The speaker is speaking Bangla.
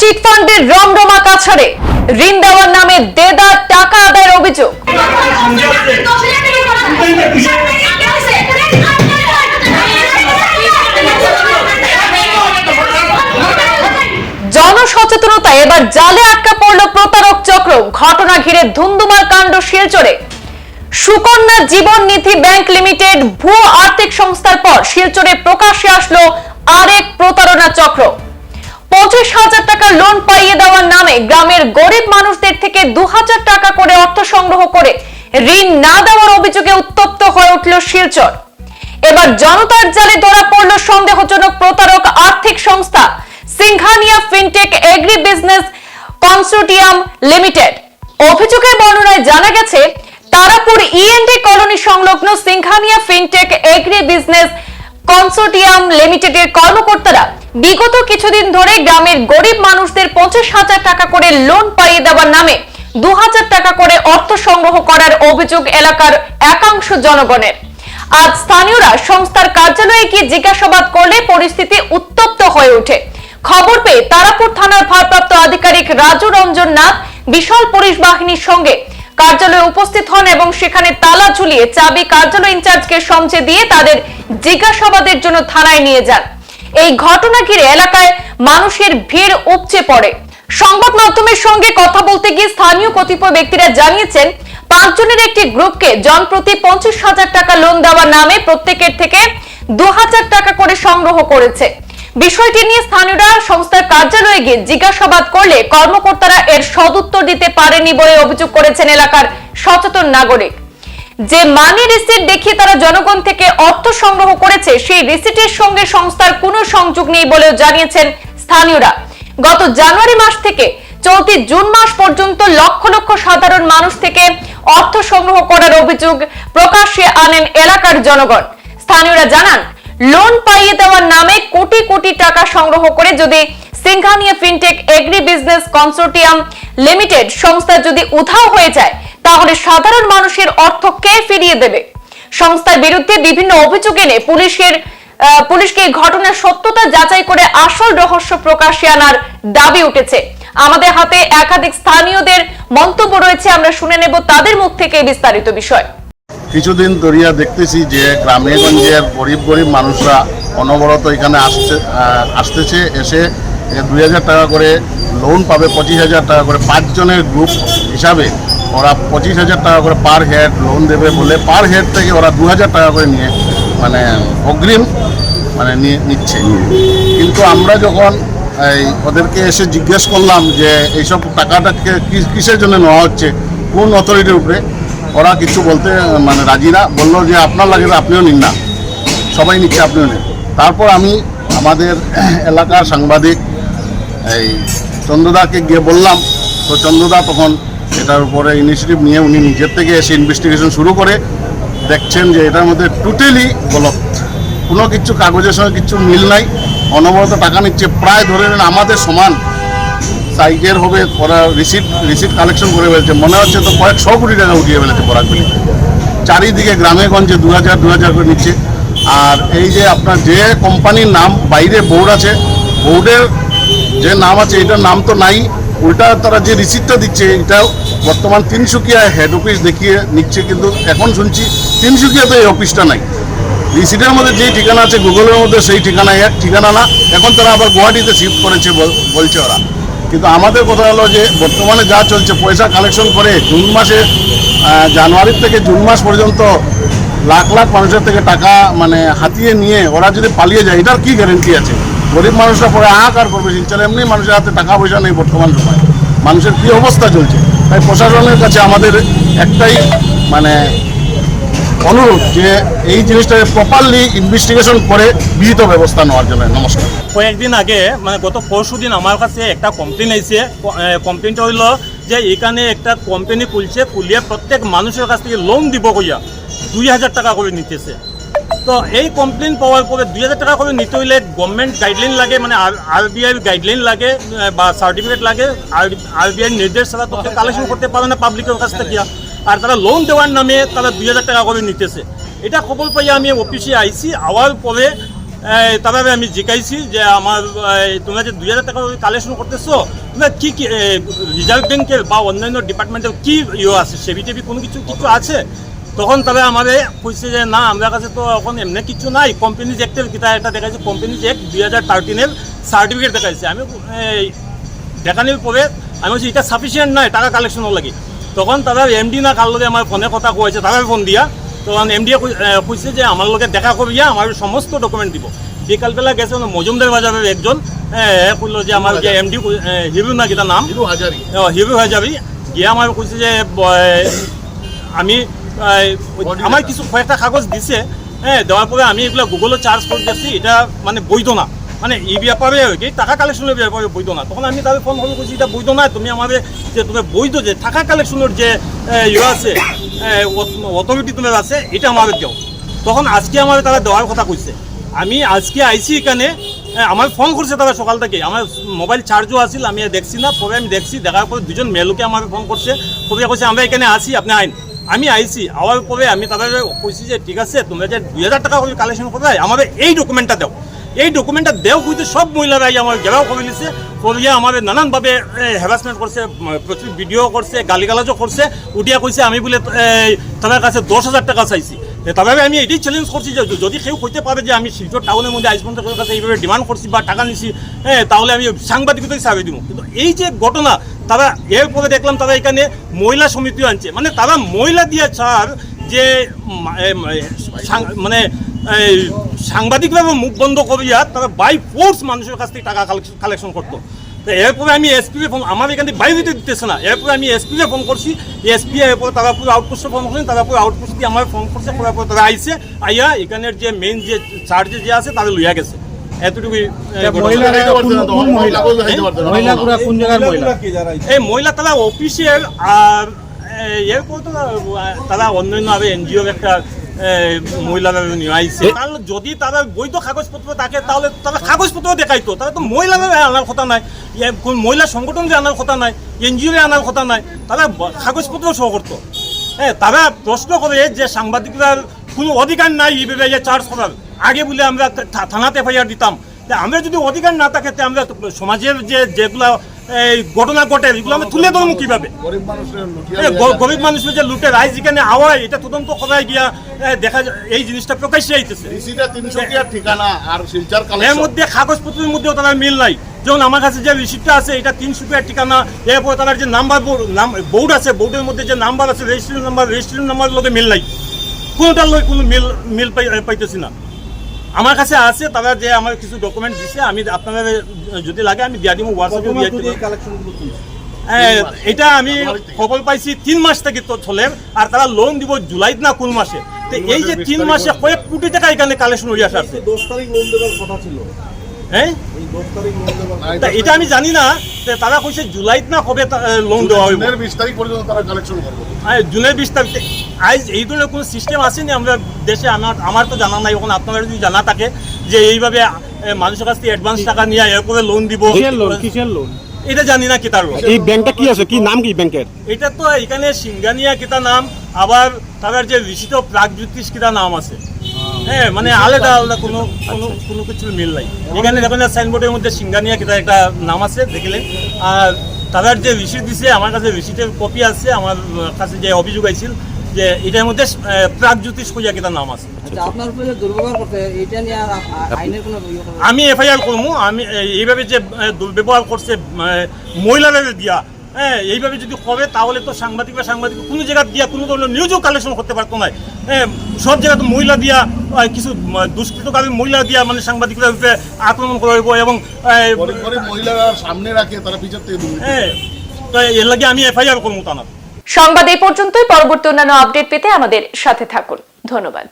চিটফান্ডের রমরমা কাছাড়ে। ঋণ দেওয়ার নামে দেদার টাকা আদায়ের অভিযোগ। জনসচেতনতা এবার জালে আটকা পড়ল প্রতারক চক্র। ঘটনা ঘিরে ধুন্দুমার কাণ্ড শিলচরে। সুকন্যা জীবন নিধি ব্যাংক লিমিটেড ভুয়ো আর্থিক সংস্থার পর শিলচরে প্রকাশ্যে আসলো আরেক প্রতারণা চক্র। পঁচিশ হাজার টাকা লোন পাইয়ে দেওয়ার নামে গ্রামের গরিব মানুষদের থেকে দু হাজার টাকা করে অর্থ সংগ্রহ করে ঋণ না দেওয়ার অভিযোগে উত্তপ্ত হয়ে উঠল শিলচর। এবার জনতার জালে ধরা পড়ল সন্দেহজনক প্রতারক আর্থিক সংস্থা Singhania fintech agri business consortium limited. অভিযোগের বর্ণনায় জানা গেছে, তারাপুর ইএনডি কলোনি সংলগ্ন Singhania fintech agri business consortium লিমিটেডের কর্মকর্তারা বিগত কিছুদিন ধরে গ্রামের গরিব মানুষদের পঁচিশ হাজার টাকা করে লোন পাইয়ে দেওয়ার নামে দু হাজার টাকা করে অর্থ সংগ্রহ করার অভিযোগ এলাকার একাংশ জনগণের। আজ স্থানীয়রা সংস্থার কার্যালয়ে গিয়ে জিজ্ঞাসাবাদ করলে পরিস্থিতি উত্তপ্ত হয়ে ওঠে। খবর পেয়ে তারাপুর থানার ভারপ্রাপ্ত আধিকারিক রাজু রঞ্জন নাথ, বিশাল পুলিশ বাহিনীর সঙ্গে কার্যালয়ে উপস্থিত হন এবং সেখানে তালা ঝুলিয়ে চাবি কার্যালয় ইনচার্জকে সমঝে দিয়ে তাদের জিজ্ঞাসাবাদের জন্য থানায় নিয়ে যান। এই ঘটনা ঘিরে এলাকায় মানুষের ভিড় উপচে পড়ে। সংবাদ মাধ্যমের সঙ্গে কথা বলতে গিয়ে স্থানীয় কতিপয় ব্যক্তিরা জানিয়েছেন, পাঁচজনের একটি গ্রুপকে জনপ্রতি পঞ্চাশ হাজার টাকা লোন দেওয়ার নামে প্রত্যেকের থেকে দু হাজার টাকা করে সংগ্রহ করেছে। বিষয়টি নিয়ে স্থানীয়রা সংস্থার কার্যালয়ে গিয়ে জিজ্ঞাসাবাদ করলে কর্মকর্তারা এর সদুত্তর দিতে পারেনি বলে অভিযোগ করেছেন এলাকার সচেতন নাগরিক। যে মানি রিসিট দেখিয়ে তারা জনগণ থেকে অর্থ সংগ্রহ করেছে, সেই রিসিটের সঙ্গে সংস্থার কোনো সংযোগ নেই বলেও জানিয়েছেন স্থানীয়রা। গত জানুয়ারি মাস থেকে চলতি জুন মাস পর্যন্ত লক্ষ লক্ষ সাধারণ মানুষ থেকে অর্থ সংগ্রহ করার অভিযোগ প্রকাশ্যে আনেন এলাকার জনগণ। স্থানীয়রা জানান লোন পাইয়ে দেওয়ার নামে কোটি কোটি টাকা সংগ্রহ করে যদি Singhania fintech agri business consortium limited সংস্থা যদি উধাও হয়ে যায়, তাহলে সাধারণ মানুষের অর্থ কে ফিরিয়ে দেবে? সংস্থার বিরুদ্ধে বিভিন্ন অভিযোগ এনে পুলিশের পুলিশকে এই ঘটনার সত্যতা যাচাই করে আসল রহস্য প্রকাশে আনার দাবি উঠেছে। আমাদের হাতে একাধিক স্থানীয়দের মন্তব্য রয়েছে, আমরা শুনে নেব তাদের মুখ থেকে বিস্তারিত বিষয়। কিছুদিন ধরিয়া দেখতেছি যে গ্রামে গঞ্জের গরিব গরিব মানুষরা অনবরত এখানে আসছে আসতেছে, এসে দুই হাজার টাকা করে লোন পাবে, পঁচিশ হাজার টাকা করে। পাঁচজনের গ্রুপ হিসাবে ওরা পঁচিশ হাজার টাকা করে পার হেড লোন দেবে বলে পার হেড থেকে ওরা দু হাজার টাকা করে নিয়ে মানে অগ্রিম মানে নিচ্ছে। কিন্তু আমরা যখন এই ওদেরকে এসে জিজ্ঞেস করলাম যে এইসব টাকাটা কিসের জন্য নেওয়া হচ্ছে, কোন অথরিটির উপরে ওরা কিছু বলতে মানে রাজি না। বলল যে, আপনার লাগে আপনিও নিন না। সবাই নিচ্ছে, আপনিও নিন। তারপর আমি আমাদের এলাকার সাংবাদিক, এই চন্দ্রদাকে গিয়ে বললাম। তো চন্দ্রদা তখন এটার উপরে ইনিশিয়েটিভ নিয়ে উনি নিজের থেকে এসে ইনভেস্টিগেশন শুরু করে দেখছেন যে, এটার মধ্যে টোটালি গলত। কোনো কিছু কাগজের সঙ্গে কিছু মিল নাই। অনবরত টাকা নিচ্ছে। প্রায় ধরে নেন, আমাদের সমান সাইজের হবে, ওরা রিসিট রিসিট কালেকশন করে ফেলছে। মনে হচ্ছে তো কয়েকশো কোটি টাকা উঠিয়ে ফেলেছে পরাগগুলি চারিদিকে গ্রামে গঞ্জে দু হাজার দু হাজার করে নিচ্ছে। আর এই যে আপনার যে কোম্পানির নাম বাইরে বোর্ড আছে, বোর্ডের যে নাম আছে, এটার নাম তো নাই। উল্টা তারা যে রিসিপ্টটা দিচ্ছে, এটাও বর্তমান তিনসুকিয়া হেড অফিস দেখিয়ে নিচ্ছে কিন্তু এখন শুনছি তিনসুকিয়াতে এই অফিসটা নাই। রিসিটের মধ্যে যে ঠিকানা আছে গুগলের মধ্যে সেই ঠিকানা এক ঠিকানা না। এখন তারা আবার গুয়াহাটিতে শিফট করেছে বলছে ওরা। কিন্তু আমাদের কথা হলো যে বর্তমানে যা চলছে, পয়সা কালেকশন করে জুন মাসে জানুয়ারির থেকে জুন মাস পর্যন্ত লাখ লাখ মানুষের থেকে টাকা মানে হাতিয়ে নিয়ে ওরা যদি পালিয়ে যায়, এটার কি গ্যারেন্টি আছে? গরিব মানুষরা পরে হাহাকার করবে, শিলচর এমনি মানুষের হাতে টাকা পয়সা নেই বর্তমান সময়। মানুষের কি অবস্থা চলছে? তাই প্রশাসনের কাছে আমাদের একটাই মানে অনুরোধ যে এই জিনিসটাকে প্রপারলি ইনভেস্টিগেশন করে বিহিত ব্যবস্থা নেওয়ার জন্য। নমস্কার। কয়েকদিন আগে মানে গত পরশু দিন আমার কাছে একটা কমপ্লেন আইছে কমপ্লেনটা হইল যে এখানে একটা কোম্পানি খুলছে, খুলিয়ে প্রত্যেক মানুষের কাছ থেকে লোন দিব কইয়া দুই হাজার টাকা করে নিতেছে। তো এই কমপ্লেন পাওয়ার পরে দুই হাজার টাকা করে নিতে হইলে গভর্নমেন্ট গাইডলাইন লাগে মানে আর বি আই গাইডলাইন লাগে, বা সার্টিফিকেট লাগে, আর বি আই নির্দেশ ছাড়া তো কালেকশন করতে পারে না পাবলিকের কাছ থেকে। আর তারা লোন দেওয়ার নামে তারা দুই হাজার টাকা করে নিতেছে। এটা খবর পাই আমি অফিসে আইছি, আওয়ার পরে তবে আমি জিজ্ঞাসি যে আমার তোমরা যে দুই হাজার টাকা কালেকশন করতেছো, তোমরা কি কি রিজার্ভ ব্যাংকের বা অন্যান্য ডিপার্টমেন্টের কি ইয়ে আছে সেবি টেবি কোনো কিছু কিছু আছে? তখন তবে আমাদের কইছে যে, না, আমার কাছে তো এখন এমনি কিছু নাই। কোম্পানিজ অ্যাক্টের কিতা একটা দেখাইছে কোম্পানিজ অ্যাক্ট দুই হাজার থার্টিনের সার্টিফিকেট দেখাইছে। আমি দেখানোর পরে, আমি বলছি, এটা সাফিসিয়েন্ট নয়, টাকা কালেকশনের লাগে। তখন তারা এমডি না কার লগে আমার ফোনে কথা কয়েছে তারা ফোন দিয়া। তখন এমডিয়ে কইছে যে আমার লগে দেখা করিয়া আমার সমস্ত ডকুমেন্ট দিব। বিকালবেলা গেছে মজুমদার বাজারের একজন কইলো যে আমার যে এমডি হিরু না কিতা নাম? হিরু হাজারি। হিরো যাবি গিয়ে আমার কইছে যে আমি আমার কিছু কয়েকটা কাগজ দিছে হ্যাঁ দেওয়ার পরে আমি এগুলো গুগলে চার্জ করে দিচ্ছি এটা মানে বৈধ না। মানে এই ব্যাপারে কি, টাকা কালেকশনের ব্যাপারে বৈধ না। তখন আমি তাদের ফোন করে বলছি এটা বৈধ না, তুমি আমাদের যে তুমি বৈধ যে টাকা কালেকশনের যে ইয়ে আছে অথরিটি তোমার আছে, এটা আমাদের দেও। তখন আজকে আমাদের তারা দেওয়ার কথা কইছে। আমি আজকে আইছি এখানে আমার ফোন করছে তারা সকাল থেকে। আমার মোবাইল চার্জও আছিল, আমি দেখছি না। পরে আমি দেখছি, দেখার পরে দুজন মেলুকে আমার ফোন করছে। পরে কইছে, আমরা এখানে আসি আপনি আইন। আমি আইছি, আওয়ার পরে আমি তাদের কইছি যে, ঠিক আছে, তোমরা যে দুই হাজার টাকা কালেকশন করবে, আমাদের এই ডকুমেন্টটা দাও। এই ডকুমেন্টটা দেও কিন্তু সব মহিলারাই আমার ঘেরাও করে নিছে, করিয়া আমাদের নানানভাবে হ্যারাসমেন্ট করছে ভিডিও করছে, গালিগালাজও করছে, উঠিয়া কইছে, আমি বলে তাদের কাছে দশ হাজার টাকা চাইছি। তবে আমি এটাই চ্যালেঞ্জ করছি যে যদি কেউ কইতে পারে যে আমি শিলচর টাউনের মধ্যে আইসপন্সের কাছে এইভাবে ডিমান্ড করছি বা টাকা নিছি হ্যাঁ তাহলে আমি সাংবাদিকতাই সার্ভে দিব। কিন্তু এই যে ঘটনা, তারা এরপরে দেখলাম তারা এখানে মহিলা সমিতিও আনছে। মানে তারা মহিলা দিয়ে ছাড় যে মানে সাংবাদিকভাবে মুখ বন্ধ করিয়া তারা বাই ফোর্স মানুষের কাছ থেকে টাকা কালেকশন করতো। তো এরপরে আমি এসপিকে ফোন আমার এখান থেকে বাইরে দিতেছে না। এরপরে আমি এসপিকে ফোন করছি। এসপি এরপর তারা পুরো আউটপোস্টে ফোন করছেন তারা পুরো আউটপোস্ট দিয়ে আমার ফোন করছে। করার পর তারা আইসে আইয়া এখানের যে মেইন যে চার্জে যে আছে তাদের লইয়া গেছে। এতটুকুই মহিলা? এই মহিলা তারা অফিসের আর এরপর তো তারা অন্যান্য আরও এনজিওর একটা এ, মহিলারা নিয়ে আইছে। তাহলে যদি তারা বৈধ কাগজপত্র থাকে তাহলে তারা কাগজপত্র দেখাইতো। তাহলে তো মহিলারা আনার কথা নাই। ইয়ে, মহিলা সংগঠন যে আনার কথা নাই এনজিও আনার কথা নাই। তারা কাগজপত্র শো করতো। হ্যাঁ তারা প্রশ্ন করে যে সাংবাদিকরা কোনো অধিকার নাই এইভাবে যে চার্জ করার। আগে বলে আমরা থানাতে এফআইআর দিতাম। আমরা যদি অধিকার না থাকে আমরা সমাজের যে যেগুলা এই ঘটনা ঘটে এগুলো আমরা তুলে ধরবো কীভাবে? গরিব মানুষের যে লুটে রাইজ যেখানে আওয়ায় এটা তদন্ত করায় গিয়া দেখা এই জিনিসটা প্রকাশ্যে আইতেছে। এর মধ্যে কাগজপত্রের মধ্যেও তারা মিল নাই। যেমন আমার কাছে যে রিসিপ্টটা আছে এটা তিনশো টাকার ঠিকানা এরপর তার যে নাম্বার বোর্ড আছে বোর্ডের মধ্যে যে নাম্বার আছে রেজিস্ট্রেশন নাম্বার রেজিস্ট্রেশন নাম্বার লোকে মিল নাই। কোনোটার লোক কোনো মিল মিল পাই পাইতেছি না। আমার কাছে আছে তারা যে আমার কিছু ডকুমেন্ট দিছে আমি আপনারা যদি লাগে আমি দিয়া দিব হোয়াটসঅ্যাপে দিয়ে হ্যাঁ, এটা আমি খবর পাইছি তিন মাস থেকে তো চলে আর তারা লোন দিব জুলাইত না কোন মাসে। তো এই যে তিন মাসে কয়েক কোটি টাকা এখানে কালেকশন হয়ে আসে আছে দশ তারিখ লোন দেওয়ার কথা ছিল। হ্যাঁ? এটা আমি জানি না। তারা কইছে জুলাইত না কবে লোন দেওয়া হইব। জুনের বিশ তারিখ পর্যন্ত তারা কালেকশন করবে। আর জুনের বিশ তারিখে আজ এই ধরনের কোনো সিস্টেম আসেনি আমরা দেশে আমার আমার তো জানা নাই এখন আপনারা যদি জানা থাকে যে এইভাবে মানুষের কাছ থেকে অ্যাডভান্স টাকা নিয়ে এরপরে লোন দিব। কিসের লোন কিসের লোন এটা জানি না কিতার এই ব্যাংকটা কি আছে? কি নাম কি ব্যাংকের এটা তো এখানে সিঙ্গানিয়া কিতা নাম আবার তাদের যে ঋষিত প্রাগজ্যোতিষ কিতা নাম আছে। হ্যাঁ মানে আলাদা আলাদা কোনো কোনো কোনো কিছু মিল নাই। এখানে দেখেন সাইনবোর্ডের মধ্যে সিঙ্গানিয়া কিতা একটা নাম আছে দেখলেন। আর তাদের যে রিসিট দিছে আমার কাছে রিসিটের কপি আছে আমার কাছে যে অভিযোগ আইছিল যে এটার মধ্যে প্রাগজ্যোতিষ কইয়া কিতা নাম আছে। আচ্ছা ইয়ে? আমি এফআইআর করব আমি এইভাবে যে দুর্ব্যবহার করছে আহ, মহিলাদের দিয়া হ্যাঁ এইভাবে যদি হবে তাহলে তো সাংবাদিক বা সাংবাদিক কোনো জায়গা দিয়া কোনো ধরনের নিউজও কালেকশন করতে পারতো না। হ্যাঁ সব জায়গাতে মহিলা দিয়া কিছু দুষ্কৃতকারী মহিলা দিয়া মানে সাংবাদিকরা আক্রমণ করা হইব এবং মহিলারা সামনে রাখে তারা পিছন থেকে হ্যাঁ তো এর লাগে আমি এফআইআর করব তানা সংবাদ এই পর্যন্তই। পরবর্তী অন্যান্য আপডেট পেতে আমাদের সাথে থাকুন। ধন্যবাদ।